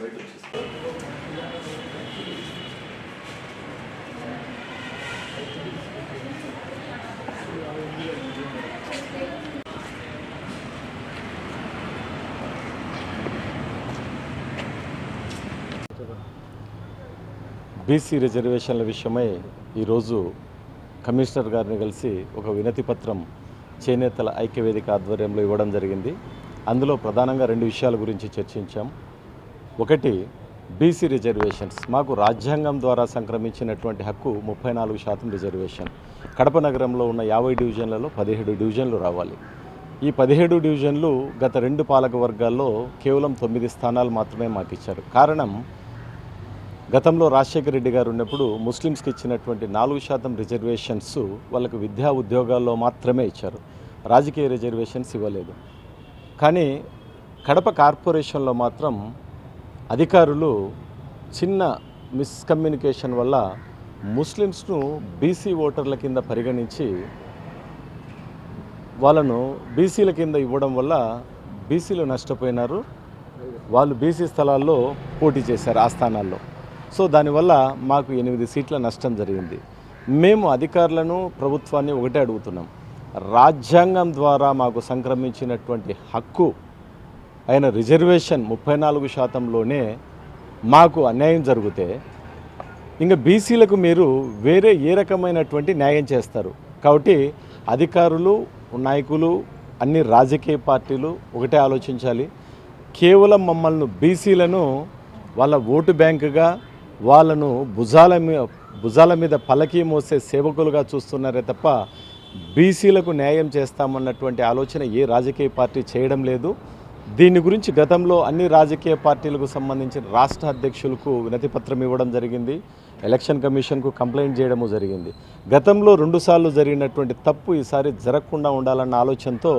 బయట వచ్చేస్తారు బీసీ రిజర్వేషన్ల విషయమై ఈరోజు కమిషనర్ గారిని కలిసి ఒక వినతి పత్రం చేనేతల ఐక్యవేదిక ఆధ్వర్యంలో ఇవ్వడం జరిగింది. అందులో ప్రధానంగా రెండు విషయాల గురించి చర్చించాం. ఒకటి బీసీ రిజర్వేషన్స్ మాకు రాజ్యాంగం ద్వారా సంక్రమించినటువంటి హక్కు ముప్పై నాలుగు శాతం రిజర్వేషన్ కడప నగరంలో ఉన్న యాభై డివిజన్లలో పదిహేడు డివిజన్లు రావాలి. ఈ పదిహేడు డివిజన్లు గత రెండు పాలక వర్గాల్లో కేవలం తొమ్మిది స్థానాలు మాత్రమే మాకు ఇచ్చారు కారణం గతంలో రాజశేఖర రెడ్డి గారు ఉన్నప్పుడు ముస్లిమ్స్కి ఇచ్చినటువంటి నాలుగు శాతం రిజర్వేషన్స్ వాళ్ళకు విద్యా ఉద్యోగాల్లో మాత్రమే ఇచ్చారు. రాజకీయ రిజర్వేషన్స్ ఇవ్వలేదు. కానీ కడప కార్పొరేషన్లో మాత్రం అధికారులు చిన్న మిస్కమ్యూనికేషన్ వల్ల ముస్లిమ్స్ను బీసీ ఓటర్ల కింద పరిగణించి వాళ్ళను బీసీల కింద ఇవ్వడం వల్ల బీసీలు నష్టపోయినారు. వాళ్ళు బీసీ స్థలాల్లో పోటీ చేశారు ఆ స్థానాల్లో. సో దానివల్ల మాకు ఎనిమిది సీట్ల నష్టం జరిగింది. మేము అధికారులను ప్రభుత్వాన్ని ఒకటే అడుగుతున్నాం. రాజ్యాంగం ద్వారా మాకు సంక్రమించినటువంటి హక్కు ఆయన రిజర్వేషన్ ముప్పై నాలుగు శాతంలోనే మాకు అన్యాయం జరిగితే ఇంకా బీసీలకు మీరు వేరే ఏ రకమైనటువంటి న్యాయం చేస్తారు? కాబట్టి అధికారులు నాయకులు అన్ని రాజకీయ పార్టీలు ఒకటే ఆలోచించాలి. కేవలం మమ్మల్ని బీసీలను వాళ్ళ ఓటు బ్యాంకుగా వాళ్ళను భుజాల మీద భుజాల మీద పలకి మోసే సేవకులుగా చూస్తున్నారే తప్ప బీసీలకు న్యాయం చేస్తామన్నటువంటి ఆలోచన ఏ రాజకీయ పార్టీ చేయడం లేదు. దీని గురించి గతంలో అన్ని రాజకీయ పార్టీలకు సంబంధించిన రాష్ట్ర అధ్యక్షులకు వినతిపత్రం ఇవ్వడం జరిగింది. ఎలక్షన్ కమిషన్కు కంప్లైంట్ చేయడము జరిగింది. గతంలో రెండుసార్లు జరిగినటువంటి తప్పు ఈసారి జరగకుండా ఉండాలన్న ఆలోచనతో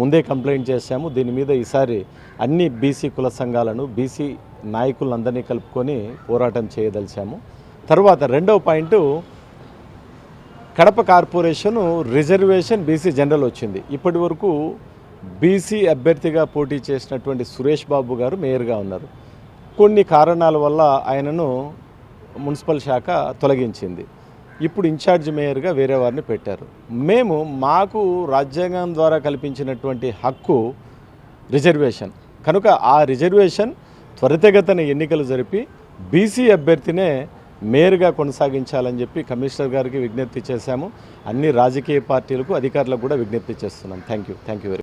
ముందే కంప్లైంట్ చేశాము. దీని మీద ఈసారి అన్ని బీసీ కుల సంఘాలను బీసీ నాయకులందరినీ కలుపుకొని పోరాటం చేయదలిచాము. తర్వాత రెండవ point Kadapa corporation reservation BC general వచ్చింది. ఇప్పటి వరకు బీసీ అభ్యర్థిగా పోటీ చేసినటువంటి సురేష్ బాబు గారు మేయర్గా ఉన్నారు. కొన్ని కారణాల వల్ల ఆయనను మున్సిపల్ శాఖ తొలగించింది. ఇప్పుడు ఇన్ఛార్జ్ మేయర్గా వేరే వారిని పెట్టారు. మేము మాకు రాజ్యాంగం ద్వారా కల్పించినటువంటి హక్కు రిజర్వేషన్. కనుక ఆ రిజర్వేషన్ త్వరితగతన ఎన్నికలు జరిపి బీసీ అభ్యర్థినే మేయర్గా కొనసాగించాలని చెప్పి కమిషనర్ గారికి విజ్ఞప్తి చేశాము. అన్ని రాజకీయ పార్టీలకు అధికారులకు కూడా విజ్ఞప్తి చేస్తున్నాం. Thank you thank you very